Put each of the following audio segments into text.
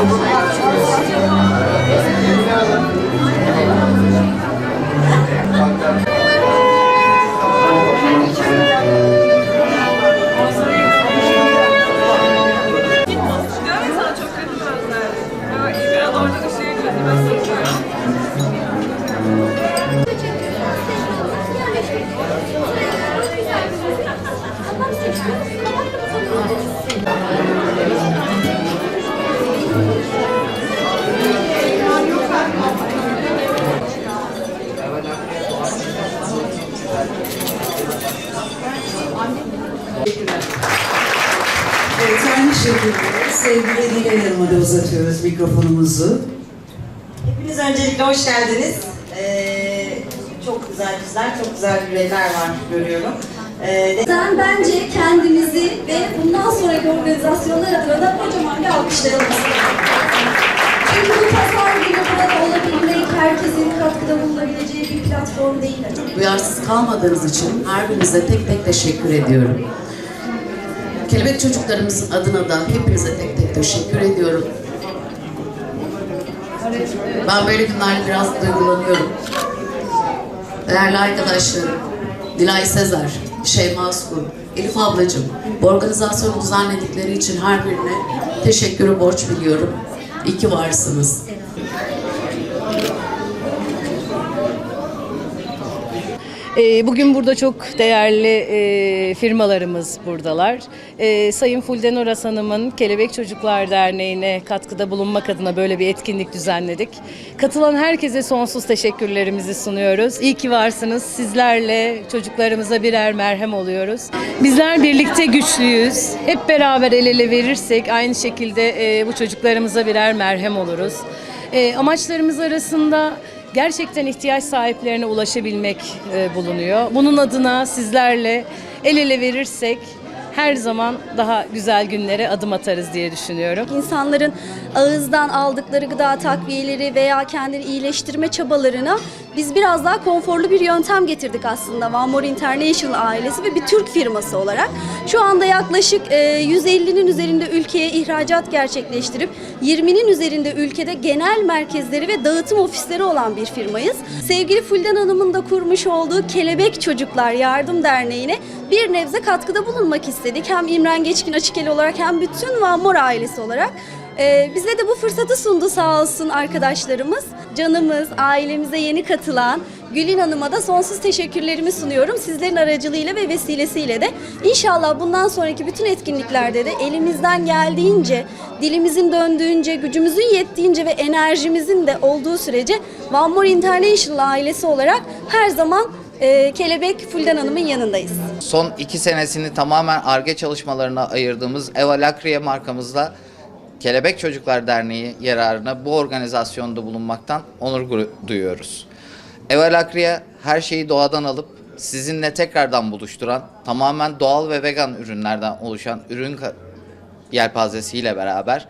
Diyorum sana sevgili Nilay Hanım'a da uzatıyoruz mikrofonumuzu. Hepiniz öncelikle hoş geldiniz. Ee, çok güzel yüzler, çok güzel yürekler var görüyorum. Ee, Sen bence kendimizi ve bundan sonraki organizasyonlar adına da kocaman bir alkışlayalım. Çünkü bu pazar günü burada olabilmek herkesin katkıda bulunabileceği bir platform değil. Duyarsız kalmadığınız için her birinize tek tek teşekkür ediyorum. Kelebek çocuklarımızın adına da hepinize tek tek teşekkür ediyorum. Ben böyle günlerde biraz duygulanıyorum. Değerli arkadaşlarım, Dilay Sezer, Şeyma Askur, Elif ablacığım, bu organizasyonu düzenledikleri için her birine teşekkürü borç biliyorum. İyi ki varsınız. Bugün burada çok değerli e, firmalarımız buradalar. Ee, Sayın Fulden Oras Hanım'ın Kelebek Çocuklar Derneği'ne katkıda bulunmak adına böyle bir etkinlik düzenledik. Katılan herkese sonsuz teşekkürlerimizi sunuyoruz. İyi ki varsınız. Sizlerle çocuklarımıza birer merhem oluyoruz. Bizler birlikte güçlüyüz. Hep beraber el ele verirsek aynı şekilde e, bu çocuklarımıza birer merhem oluruz. E, amaçlarımız arasında gerçekten ihtiyaç sahiplerine ulaşabilmek e, bulunuyor. Bunun adına sizlerle el ele verirsek her zaman daha güzel günlere adım atarız diye düşünüyorum. İnsanların ağızdan aldıkları gıda takviyeleri veya kendini iyileştirme çabalarına biz biraz daha konforlu bir yöntem getirdik aslında One More International ailesi ve bir Türk firması olarak. Şu anda yaklaşık e, 150'nin üzerinde ülkeye ihracat gerçekleştirip 20'nin üzerinde ülkede genel merkezleri ve dağıtım ofisleri olan bir firmayız. Sevgili Fulden Hanım'ın da kurmuş olduğu Kelebek Çocuklar Yardım Derneği'ne bir nebze katkıda bulunmak istedik. Hem İmren Geçkin Açıkeli olarak hem bütün One More ailesi olarak. Ee, bize de bu fırsatı sundu sağ olsun arkadaşlarımız. Canımız, ailemize yeni katılan Gülün Hanım'a da sonsuz teşekkürlerimi sunuyorum. Sizlerin aracılığıyla ve vesilesiyle de. İnşallah bundan sonraki bütün etkinliklerde de elimizden geldiğince, dilimizin döndüğünce, gücümüzün yettiğince ve enerjimizin de olduğu sürece One More International ailesi olarak her zaman e, Kelebek Fulden Hanım'ın yanındayız. Son iki senesini tamamen ARGE çalışmalarına ayırdığımız Eva Lakriye markamızla Kelebek Çocuklar Derneği yararına bu organizasyonda bulunmaktan onur duyuyoruz. Eva Lakriye her şeyi doğadan alıp sizinle tekrardan buluşturan, tamamen doğal ve vegan ürünlerden oluşan ürün yelpazesiyle beraber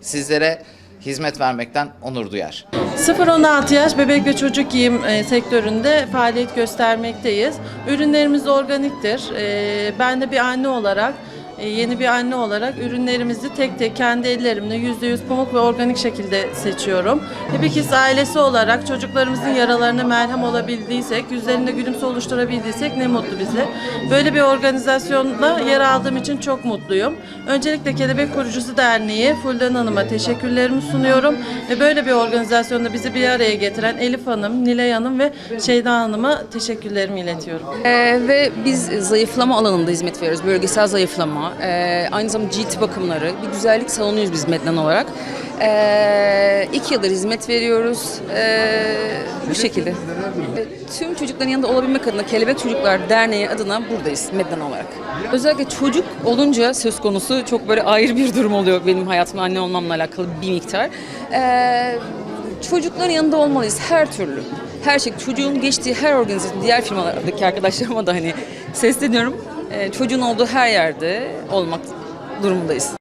sizlere hizmet vermekten onur duyar. 0-16 yaş bebek ve çocuk giyim e, sektöründe faaliyet göstermekteyiz. Ürünlerimiz organiktir. E, ben de bir anne olarak, yeni bir anne olarak ürünlerimizi tek tek kendi ellerimle %100 pamuk ve organik şekilde seçiyorum. Hepikiz ailesi olarak çocuklarımızın yaralarına merhem olabildiysek, yüzlerinde gülümse oluşturabildiysek ne mutlu bize. Böyle bir organizasyonda yer aldığım için çok mutluyum. Öncelikle Kelebek Kurucusu Derneği Fulden Hanım'a teşekkürlerimi sunuyorum. Ve böyle bir organizasyonda bizi bir araya getiren Elif Hanım, Nilay Hanım ve Şeyda Hanım'a teşekkürlerimi iletiyorum. Ee, ve biz zayıflama alanında hizmet veriyoruz. Bölgesel zayıflama, ee, aynı zamanda cilt bakımları, bir güzellik salonuyuz biz Medlan olarak. Ee, iki yıldır hizmet veriyoruz. Ee, bu şekilde. Ee, Tüm çocukların yanında olabilmek adına Kelebek Çocuklar Derneği adına buradayız Medlan olarak. Özellikle çocuk olunca söz konusu çok böyle ayrı bir durum oluyor benim hayatımda anne olmamla alakalı bir miktar. Ee, çocukların yanında olmalıyız her türlü. Her şey, çocuğun geçtiği her organizasyon, diğer firmalardaki arkadaşlarıma da hani sesleniyorum. Ee, çocuğun olduğu her yerde olmak durumundayız.